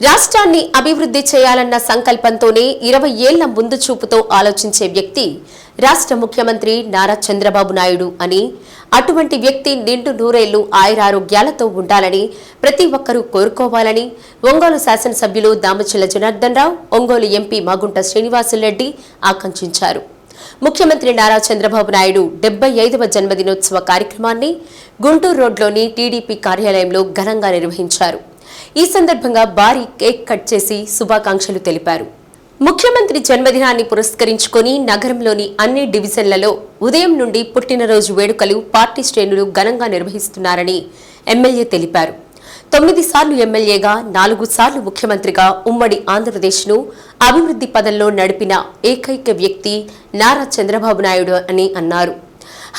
రాష్ట్రాన్ని అభివృద్ధి చేయాలన్న సంకల్పంతోనే ఇరవై ఏళ్ళ ముందు చూపుతో ఆలోచించే వ్యక్తి రాష్ట్ర ముఖ్యమంత్రి నారా చంద్రబాబు నాయుడు అని. అటువంటి వ్యక్తి నిండు నూరేళ్ళు ఆయురారోగ్యాలతో ఉండాలని ప్రతి ఒక్కరూ కోరుకోవాలని ఒంగోలు శాసనసభ్యులు దామచిల జనార్దన్ రావు ఒంగోలు ఎంపీ మాగుంట శ్రీనివాసులరెడ్డి ఆకాంక్షించారు. ముఖ్యమంత్రి నారా చంద్రబాబు నాయుడు డెబ్బై ఐదవ జన్మదినోత్సవ కార్యక్రమాన్ని గుంటూరు రోడ్లోని టీడీపీ కార్యాలయంలో ఘనంగా నిర్వహించారు. ఈ సందర్భంగా భారీ కేక్ కట్ చేసి శుభాకాంక్షలు తెలిపారు. ముఖ్యమంత్రి జన్మదినాన్ని పురస్కరించుకొని నగరంలోని అన్ని డివిజన్లలో ఉదయం నుండి పుట్టినరోజు వేడుకలు పార్టీ శ్రేణులు ఘనంగా నిర్వహిస్తున్నారని ఎమ్మెల్యే తెలిపారు. తొమ్మిది సార్లు ఎమ్మెల్యేగా నాలుగు సార్లు ముఖ్యమంత్రిగా ఉమ్మడి ఆంధ్రప్రదేశ్ను అభివృద్ధి పదంలో నడిపిన ఏకైక వ్యక్తి నారా చంద్రబాబు నాయుడు అని అన్నారు.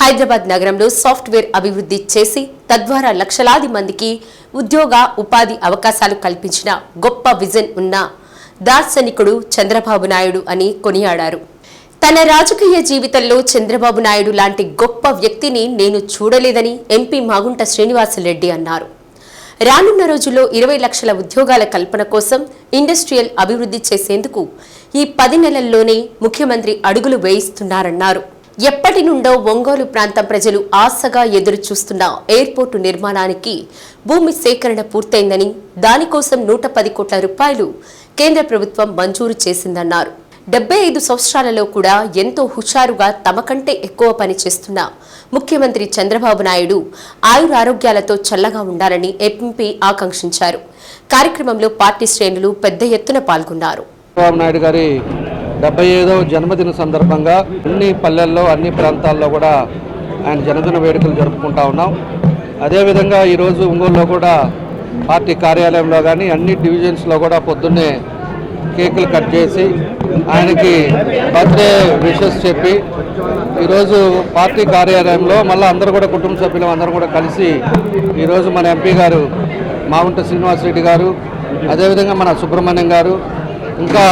హైదరాబాద్ నగరంలో సాఫ్ట్వేర్ అభివృద్ధి చేసి తద్వారా లక్షలాది మందికి ఉద్యోగ ఉపాధి అవకాశాలు కల్పించిన గొప్ప విజన్ ఉన్న దార్శనికుడు చంద్రబాబు నాయుడు అని కొనియాడారు. తన రాజకీయ జీవితంలో చంద్రబాబు నాయుడు లాంటి గొప్ప వ్యక్తిని నేను చూడలేదని ఎంపీ మాగుంట శ్రీనివాసరెడ్డి అన్నారు. రానున్న రోజుల్లో ఇరవై లక్షల ఉద్యోగాల కల్పన కోసం ఇండస్ట్రియల్ అభివృద్ధి చేసేందుకు ఈ పది నెలల్లోనే ముఖ్యమంత్రి అడుగులు వేయిస్తున్నారన్నారు. ఎప్పటి నుండో ఒంగోలు ప్రాంతం ప్రజలు ఆశగా ఎదురు చూస్తున్న ఎయిర్పోర్టు నిర్మాణానికి భూమి సేకరణ పూర్తయిందని దానికోసం నూట పది కోట్ల రూపాయలు కేంద్ర ప్రభుత్వం మంజూరు చేసిందన్నారు. డెబ్బై ఐదు సంవత్సరాలలో కూడా ఎంతో హుషారుగా తమ కంటే ఎక్కువ పని చేస్తున్న ముఖ్యమంత్రి చంద్రబాబు నాయుడు ఆయురారోగ్యాలతో చల్లగా ఉండాలని ఎంపీ ఆకాంక్షించారు. కార్యక్రమంలో పార్టీ శ్రేణులు పెద్ద ఎత్తున పాల్గొన్నారు. చంద్రబాబు నాయుడు గారి డెబ్బై ఐదవ జన్మదిన సందర్భంగా అన్ని పల్లెల్లో అన్ని ప్రాంతాల్లో కూడా ఆయన జన్మదిన వేడుకలు జరుపుకుంటా ఉన్నాం. అదేవిధంగా ఈరోజు ఒంగోలులో కూడా పార్టీ కార్యాలయంలో కానీ అన్ని డివిజన్స్లో కూడా పొద్దున్నే కేకులు కట్ చేసి ఆయనకి బర్త్డే విషెస్ చెప్పి ఈరోజు పార్టీ కార్యాలయంలో మళ్ళీ అందరూ కూడా కుటుంబ సభ్యులు అందరూ కూడా కలిసి ఈరోజు మన ఎంపీ గారు మాగుంట శ్రీనివాసరెడ్డి గారు అదేవిధంగా మన సుబ్రహ్మణ్యం గారు ఇంకా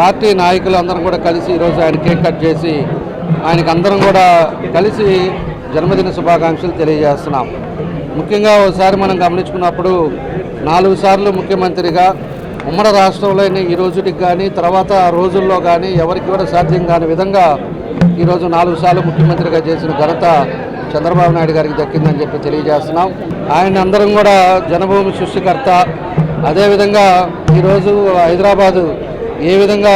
పార్టీ నాయకులు అందరం కూడా కలిసి ఈరోజు ఆయన కేక్ కట్ చేసి ఆయనకు అందరం కూడా కలిసి జన్మదిన శుభాకాంక్షలు తెలియజేస్తున్నాం. ముఖ్యంగా ఒకసారి మనం గమనించుకున్నప్పుడు నాలుగు సార్లు ముఖ్యమంత్రిగా ఉమ్మడి రాష్ట్రంలోని ఈ రోజుకి కానీ తర్వాత రోజుల్లో కానీ ఎవరికి కూడా సాధ్యం కాని విధంగా ఈరోజు నాలుగు సార్లు ముఖ్యమంత్రిగా చేసిన ఘనత చంద్రబాబు నాయుడు గారికి దక్కిందని చెప్పి తెలియజేస్తున్నాం. ఆయన అందరం కూడా జనభూమి సృష్టికర్త. అదేవిధంగా ఈరోజు హైదరాబాదు ఏ విధంగా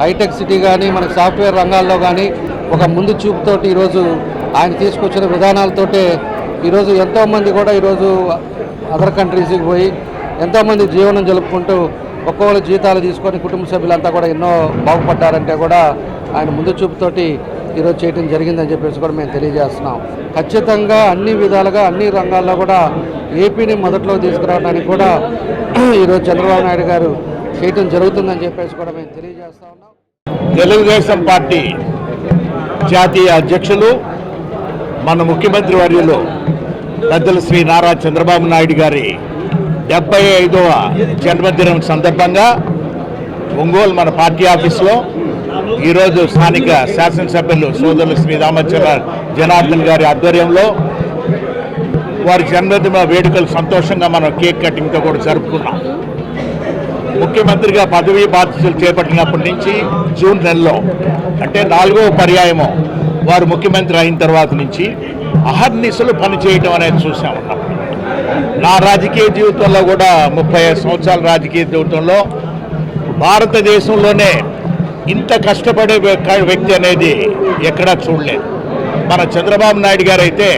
హైటెక్ సిటీ కానీ మనకు సాఫ్ట్వేర్ రంగాల్లో కానీ ఒక ముందు చూపుతోటి ఈరోజు ఆయన తీసుకొచ్చిన విధానాలతోటే ఈరోజు ఎంతోమంది కూడా ఈరోజు అదర్ కంట్రీస్కి పోయి ఎంతోమంది జీవనం జరుపుకుంటూ ఒక్కొక్కరు జీతాలు తీసుకొని కుటుంబ సభ్యులంతా కూడా ఎన్నో బాగుపడ్డారంటే కూడా ఆయన ముందు చూపుతోటి ఈరోజు చేయడం జరిగిందని చెప్పేసి కూడా మేము తెలియజేస్తున్నాం. ఖచ్చితంగా అన్ని విధాలుగా అన్ని రంగాల్లో కూడా ఏపీని మొదట్లో తీసుకురావడానికి కూడా ఈరోజు చంద్రబాబు నాయుడు గారు చేయటం జరుగుతుందని చెప్పేసి కూడా మేము తెలియజేస్తా ఉన్నాం. తెలుగుదేశం పార్టీ జాతీయ అధ్యక్షులు మన ముఖ్యమంత్రి వర్యులు పెద్దలు శ్రీ నారా చంద్రబాబు నాయుడు గారి డెబ్బై ఐదవ జన్మదినం సందర్భంగా ఒంగోలు మన పార్టీ ఆఫీస్లో ఈరోజు స్థానిక శాసనసభ్యులు సోదరులు శ్రీ రామచంద్ర జనార్దన్ గారి ఆధ్వర్యంలో వారి జన్మదిన వేడుకలు సంతోషంగా మనం కేక్ కటింగ్తో కూడా జరుపుకున్నాం. ముఖ్యమంత్రిగా పదవీ బాధ్యతలు చేపట్టినప్పటి నుంచి జూన్ నెలలో అంటే నాలుగో పర్యాయము వారు ముఖ్యమంత్రి అయిన తర్వాత నుంచి అహర్నిశలు పనిచేయటం అనేది చూసాం ఉన్నాం నా రాజకీయ జీవితంలో కూడా ముప్పై సంవత్సరాల రాజకీయ జీవితంలో భారతదేశంలోనే ఇంత కష్టపడే వ్యక్తి అనేది ఎక్కడా చూడలేదు. మన చంద్రబాబు నాయుడు గారు అయితే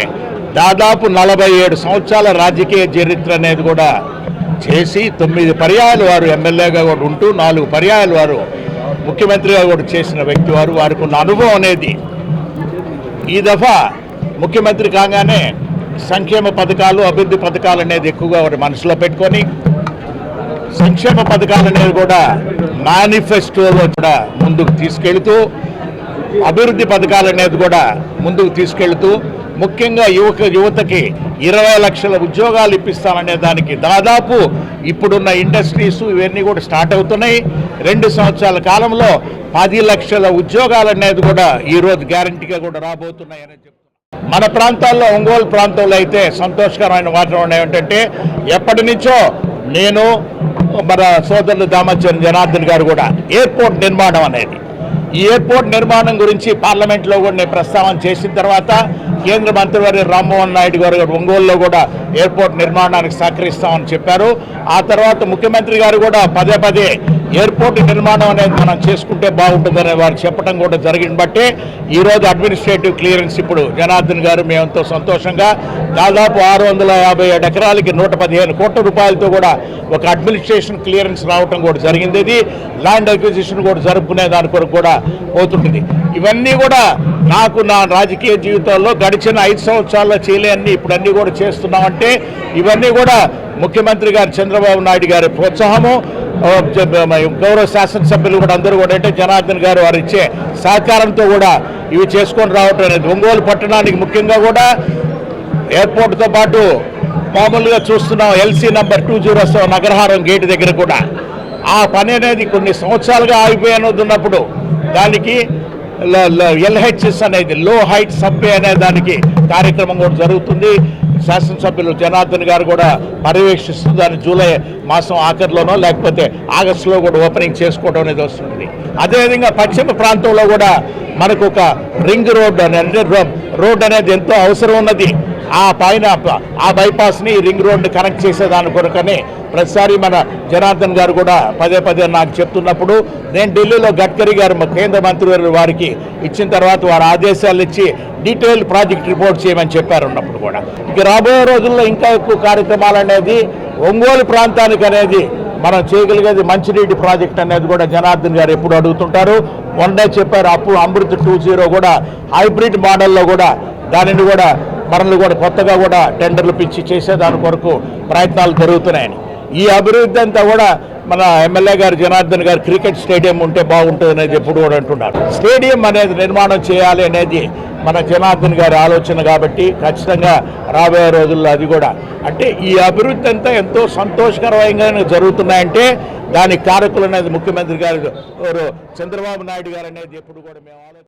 దాదాపు నలభై ఏడు సంవత్సరాల రాజకీయ చరిత్ర అనేది కూడా చేసి తొమ్మిది పర్యాయాలు వారు ఎమ్మెల్యేగా కూడా ఉంటూ నాలుగు పర్యాయాలు వారు ముఖ్యమంత్రిగా కూడా చేసిన వ్యక్తి వారు. వారికి ఉన్న అనుభవం అనేది ఈ దఫా ముఖ్యమంత్రి కాగానే సంక్షేమ పథకాలు అభివృద్ధి పథకాలు అనేది ఎక్కువగా వారి మనసులో పెట్టుకొని సంక్షేమ పథకాలు అనేది కూడా మేనిఫెస్టోలో కూడా ముందుకు తీసుకెళ్తూ అభివృద్ధి పథకాలు అనేది కూడా ముందుకు తీసుకెళ్తూ ముఖ్యంగా యువక యువతకి ఇరవై లక్షల ఉద్యోగాలు ఇప్పిస్తామనే దానికి దాదాపు ఇప్పుడున్న ఇండస్ట్రీస్ ఇవన్నీ కూడా స్టార్ట్ అవుతున్నాయి. రెండు సంవత్సరాల కాలంలో పది లక్షల ఉద్యోగాలు అనేది కూడా ఈరోజు గ్యారంటీగా కూడా రాబోతున్నాయని చెప్తున్నారు. మన ప్రాంతాల్లో ఒంగోలు ప్రాంతంలో అయితే సంతోషకరమైన వాతావరణం ఏమిటంటే ఎప్పటి నుంచో నేను మన సోదరులు దామచరణ జనార్దన్ గారు కూడా ఎయిర్పోర్ట్ నిర్మాణం అనేది. ఈ ఎయిర్పోర్ట్ నిర్మాణం గురించి పార్లమెంట్లో కూడా నేను ప్రస్తావన చేసిన తర్వాత కేంద్ర మంత్రివర్య రామ్మోహన్ నాయుడు గారు ఒంగోలులో కూడా ఎయిర్పోర్ట్ నిర్మాణానికి సహకరిస్తామని చెప్పారు. ఆ తర్వాత ముఖ్యమంత్రి గారు కూడా పదే పదే ఎయిర్పోర్ట్ నిర్మాణం అనేది మనం చేసుకుంటే బాగుంటుందని వారు చెప్పడం కూడా జరిగింది బట్టే ఈరోజు అడ్మినిస్ట్రేటివ్ క్లియరెన్స్ ఇప్పుడు జనార్దన్ గారు మేమంతో సంతోషంగా దాదాపు ఆరు వందల యాభై ఏడు ఎకరాలకి నూట పదిహేను కోట్ల రూపాయలతో కూడా ఒక అడ్మినిస్ట్రేషన్ క్లియరెన్స్ రావడం కూడా జరిగింది. ఇది ల్యాండ్ అక్విజిషన్ కూడా జరుపుకునే దాని కొరకు కూడా పోతుంటుంది. ఇవన్నీ కూడా నాకు నా రాజకీయ జీవితాల్లో గడిచిన ఐదు సంవత్సరాల్లో చేయలేని ఇప్పుడు అన్నీ కూడా చేస్తున్నామంటే ఇవన్నీ కూడా ముఖ్యమంత్రి గారు చంద్రబాబు నాయుడు గారి ప్రోత్సాహము గౌరవ శాసనసభ్యులు కూడా అందరూ కూడా అంటే జనార్దన్ గారు వారు ఇచ్చే సహకారంతో కూడా ఇవి చేసుకొని రావటం అనేది ఒంగోలు పట్టణానికి ముఖ్యంగా కూడా ఎయిర్పోర్ట్తో పాటు మామూలుగా చూస్తున్నాం LC number two zero seven నగరహారం gate దగ్గర కూడా. ఆ పని అనేది కొన్ని సంవత్సరాలుగా ఆగిపోయానది ఉన్నప్పుడు దానికి ఎల్హెచ్ఎస్ అనేది లో హైట్ సబ్వే అనే దానికి కార్యక్రమం కూడా జరుగుతుంది. శాసనసభ్యులు జనార్దన్ గారు కూడా పర్యవేక్షిస్తూ దాన్ని జూలై మాసం ఆఖరిలోనో లేకపోతే ఆగస్టులో కూడా ఓపెనింగ్ చేసుకోవడం అనేది వస్తుంది. అదేవిధంగా పశ్చిమ ప్రాంతంలో కూడా మనకు ఒక రింగ్ రోడ్ అనేది రోడ్ అనేది ఎంతో అవసరం ఉన్నది. ఆ పైన ఆ బైపాస్ని రింగ్ రోడ్ని కనెక్ట్ చేసేదాని కొరకని ప్రతిసారి మన జనార్దన్ గారు కూడా పదే పదే నాకు చెప్తున్నప్పుడు నేను ఢిల్లీలో గడ్కరీ గారు మా కేంద్ర మంత్రివర్యులు వారికి ఇచ్చిన తర్వాత వారు ఆదేశాలు ఇచ్చి డీటెయిల్ ప్రాజెక్ట్ రిపోర్ట్ చేయమని చెప్పారు ఉన్నప్పుడు కూడా. ఇక రాబోయే రోజుల్లో ఇంకా ఎక్కువ కార్యక్రమాలు అనేది ఒంగోలు ప్రాంతానికి అనేది మనం చేయగలిగేది మంచినీటి ప్రాజెక్ట్ అనేది కూడా జనార్దన్ గారు ఎప్పుడు అడుగుతుంటారు. మొన్నే చెప్పారు అప్పుడు అమృత్ టూ జీరో కూడా హైబ్రిడ్ మోడల్లో కూడా దానిని కూడా మరలు కూడా కొత్తగా కూడా టెండర్లు పిచ్చి చేసే దాని కొరకు ప్రయత్నాలు జరుగుతున్నాయని. ఈ అభివృద్ధి అంతా కూడా మన ఎమ్మెల్యే గారు జనార్దన్ గారు క్రికెట్ స్టేడియం ఉంటే బాగుంటుంది అనేది ఎప్పుడు కూడా అంటున్నారు. స్టేడియం అనేది నిర్మాణం చేయాలి అనేది మన జనార్దన్ గారి ఆలోచన కాబట్టి ఖచ్చితంగా రాబోయే రోజుల్లో అది కూడా. అంటే ఈ అభివృద్ధి అంతా ఎంతో సంతోషకరంగా జరుగుతున్నాయంటే దానికి కారకులు అనేది ముఖ్యమంత్రి గారు చంద్రబాబు నాయుడు గారు అనేది ఎప్పుడు కూడా మేము ఆలోచన